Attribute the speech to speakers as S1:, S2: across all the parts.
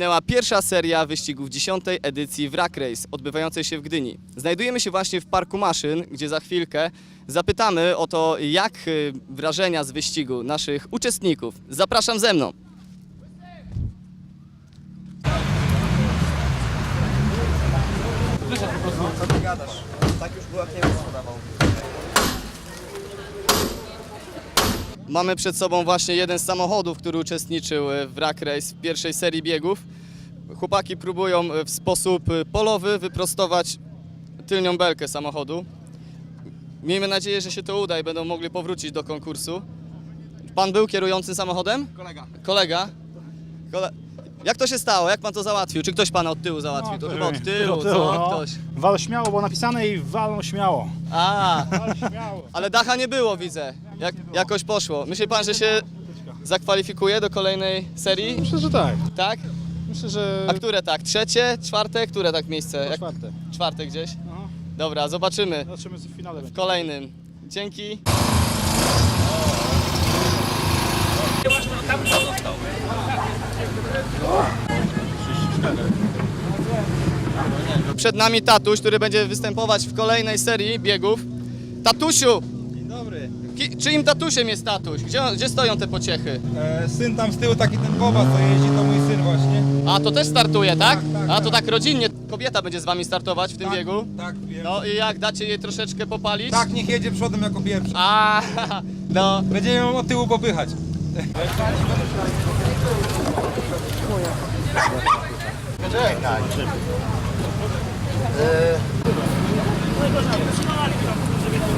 S1: Minęła pierwsza seria wyścigów 10 edycji Wrak Race, odbywającej się w Gdyni. Znajdujemy się właśnie w Parku Maszyn, gdzie za chwilkę zapytamy o to, jak y, wrażenia z wyścigu naszych uczestników. Zapraszam ze mną.
S2: Co ty gadasz? Tak już była nie
S1: Mamy przed sobą właśnie jeden z samochodów, który uczestniczył y, w Wrak Race w pierwszej serii biegów. Chłopaki próbują y, w sposób y, polowy wyprostować tylnią belkę samochodu. Miejmy nadzieję, że się to uda i będą mogli powrócić do konkursu. Pan był kierującym samochodem?
S2: Kolega.
S1: Kolega? Kole... Jak to się stało? Jak pan to załatwił? Czy ktoś pana od tyłu załatwił? to chyba od tyłu,
S3: Od
S1: co?
S3: no.
S1: Ktoś.
S3: Wal śmiało, było napisane i walą śmiało.
S1: A,
S3: Wal śmiało.
S1: ale dacha nie było, widzę. Jak, jakoś poszło. Myśli pan, że się zakwalifikuje do kolejnej serii?
S3: Myślę, że tak.
S1: Tak?
S3: Myślę, że
S1: A które tak? Trzecie? Czwarte? Które tak miejsce? Jak...
S3: czwarte.
S1: Czwarte gdzieś?
S3: Aha.
S1: Dobra, zobaczymy
S3: Zobaczymy co w finale
S1: w
S3: będzie.
S1: kolejnym. Dzięki. Przed nami tatuś, który będzie występować w kolejnej serii biegów. Tatusiu! Czyim tatusiem jest tatuś? Gdzie, gdzie stoją te pociechy?
S2: E, syn tam z tyłu, taki ten Boba, co jeździ, to mój syn właśnie.
S1: A, to też startuje, tak?
S2: Tak, tak,
S1: A, to
S2: tak.
S1: tak rodzinnie. Kobieta będzie z wami startować w tym
S2: tak,
S1: biegu?
S2: Tak, wiem.
S1: No i jak, dacie jej troszeczkę popalić?
S2: Tak, niech jedzie przodem jako pierwszy.
S1: A, no.
S2: Będziemy ją od tyłu popychać.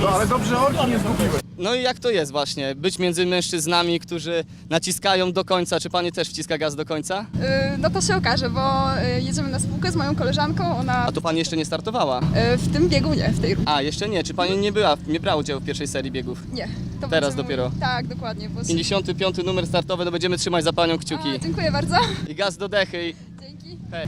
S3: No ale dobrze orki nie zgubiłeś.
S1: No i jak to jest właśnie, być między mężczyznami, którzy naciskają do końca? Czy pani też wciska gaz do końca?
S4: Y, No to się okaże, bo y, jedziemy na spółkę z moją koleżanką, ona
S1: A to pani jeszcze nie startowała?
S4: y, w tym biegu nie, w tej rundzie
S1: A, jeszcze nie. Czy pani nie była, nie brała udziału w pierwszej serii biegów?
S4: nie. To
S1: Teraz dopiero.
S4: Tak, dokładnie. Bo...
S1: 55 numer startowy, to będziemy trzymać za panią kciuki.
S4: A, dziękuję bardzo.
S1: I gaz do dechy. I...
S4: Dzięki.
S1: Hej.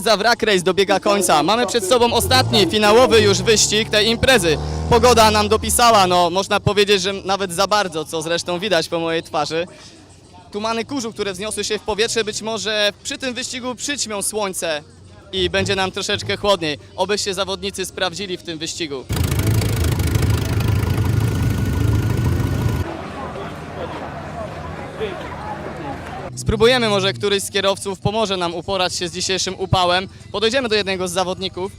S1: Impreza Wrak Race dobiega końca. Mamy przed sobą ostatni, finałowy już wyścig tej imprezy. Pogoda nam dopisała, no można powiedzieć, że nawet za bardzo, co zresztą widać po mojej twarzy. Tumany kurzu, które wzniosły się w powietrze, być może przy tym wyścigu przyćmią słońce i będzie nam troszeczkę chłodniej. Oby się zawodnicy sprawdzili w tym wyścigu. Spróbujemy może któryś z kierowców pomoże nam uporać się z dzisiejszym upałem. Podejdziemy do jednego z zawodników.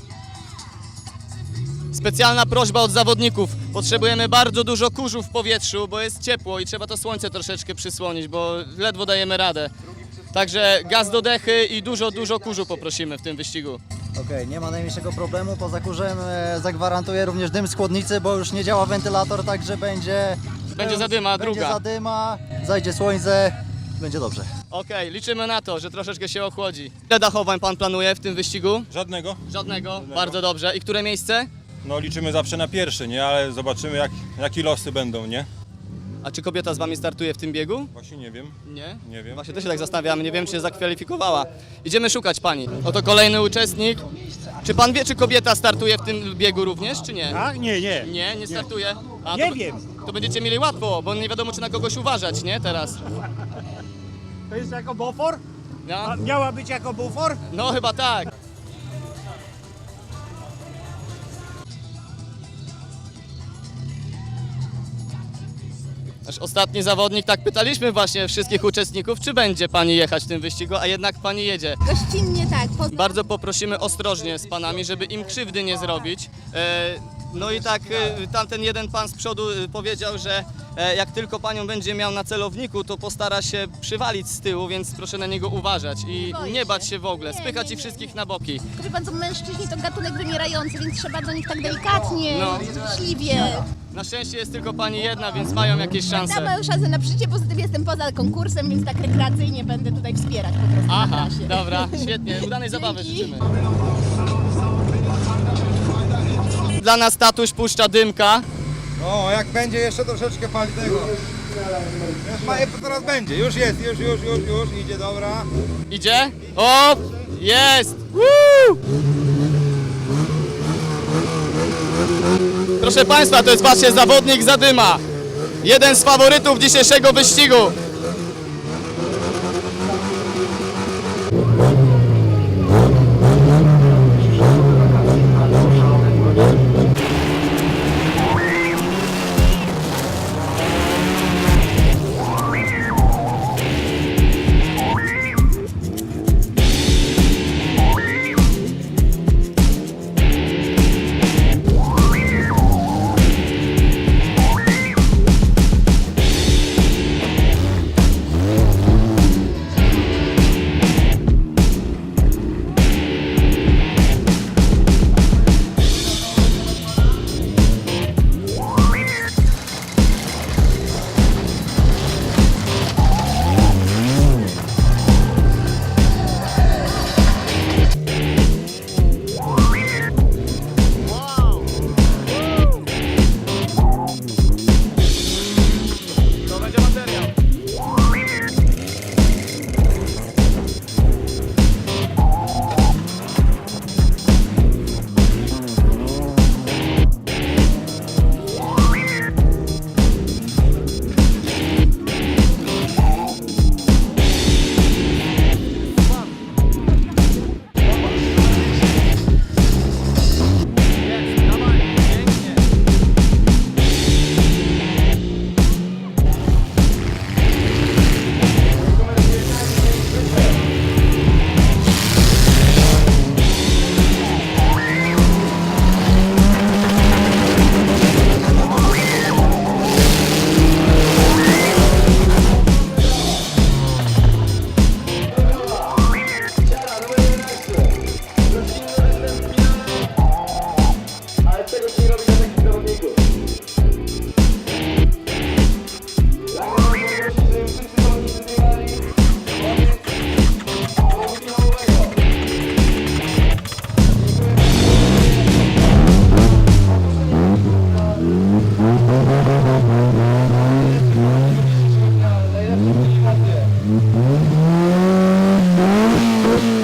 S1: Specjalna prośba od zawodników. Potrzebujemy bardzo dużo kurzu w powietrzu, bo jest ciepło i trzeba to słońce troszeczkę przysłonić, bo ledwo dajemy radę. Także gaz do dechy i dużo, dużo kurzu poprosimy w tym wyścigu.
S5: Okej, nie ma najmniejszego problemu. Poza kurzem e, zagwarantuję również dym z chłodnicy, bo już nie działa wentylator, także będzie...
S1: Będzie zadyma,
S5: będzie
S1: druga.
S5: zadyma, zajdzie słońce, będzie dobrze.
S1: Okej, liczymy na to, że troszeczkę się ochłodzi. Ile dachowań pan planuje w tym wyścigu?
S2: Żadnego.
S1: Żadnego. Bardzo dobrze. I które miejsce?
S2: No liczymy zawsze na pierwszy, nie? Ale zobaczymy jak, jakie losy będą, nie?
S1: A czy kobieta z wami startuje w tym biegu?
S2: Właśnie nie wiem.
S1: Nie?
S2: Nie wiem.
S1: Właśnie też się tak zastanawiamy, nie wiem czy się zakwalifikowała. Idziemy szukać pani. Oto kolejny uczestnik. Czy pan wie, czy kobieta startuje w tym biegu również, czy nie?
S6: A? Nie, nie.
S1: Nie, nie startuje. A,
S6: Nie
S1: to,
S6: wiem.
S1: To będziecie mieli łatwo, bo nie wiadomo czy na kogoś uważać, nie? Teraz.
S6: To jest jako bufor?
S1: No,
S6: A miała być jako bufor?
S1: no chyba tak. Nasz ostatni zawodnik, tak pytaliśmy właśnie wszystkich uczestników, czy będzie pani jechać w tym wyścigu, a jednak pani jedzie.
S4: Gościnnie tak, poza...
S1: Bardzo poprosimy ostrożnie z panami, żeby im krzywdy nie zrobić. E, No i tak e, tamten jeden pan z przodu e, powiedział, że e, jak tylko panią będzie miał na celowniku, to postara się przywalić z tyłu, więc proszę na niego uważać i
S4: Boję
S1: nie bać
S4: się.
S1: w ogóle,
S4: Nie,
S1: spychać
S4: nie,
S1: ich
S4: nie,
S1: wszystkich na boki.
S4: Pan co, mężczyźni to gatunek wymierający, więc trzeba do nich tak delikatnie,
S1: No.
S4: życzliwie.
S1: Na szczęście jest tylko pani jedna, więc mają jakieś
S4: Ja
S1: szanse.
S4: mam szansę na przyjście, poza tym jestem poza konkursem, więc tak rekreacyjnie będę tutaj wspierać po prostu na
S1: Aha,
S4: trasie.
S1: dobra, świetnie, udanej zabawy
S4: Dzięki.
S1: życzymy. Dla nas tatuś puszcza dymka.
S2: O, jak będzie jeszcze troszeczkę pali tego. Już ma, teraz będzie, już jest, już, już, już, już, idzie, dobra.
S1: Idzie? O! Jest! Woo! Proszę Państwa, to jest właśnie zawodnik Zadyma. Jeden z faworytów dzisiejszego wyścigu.
S7: Thank you.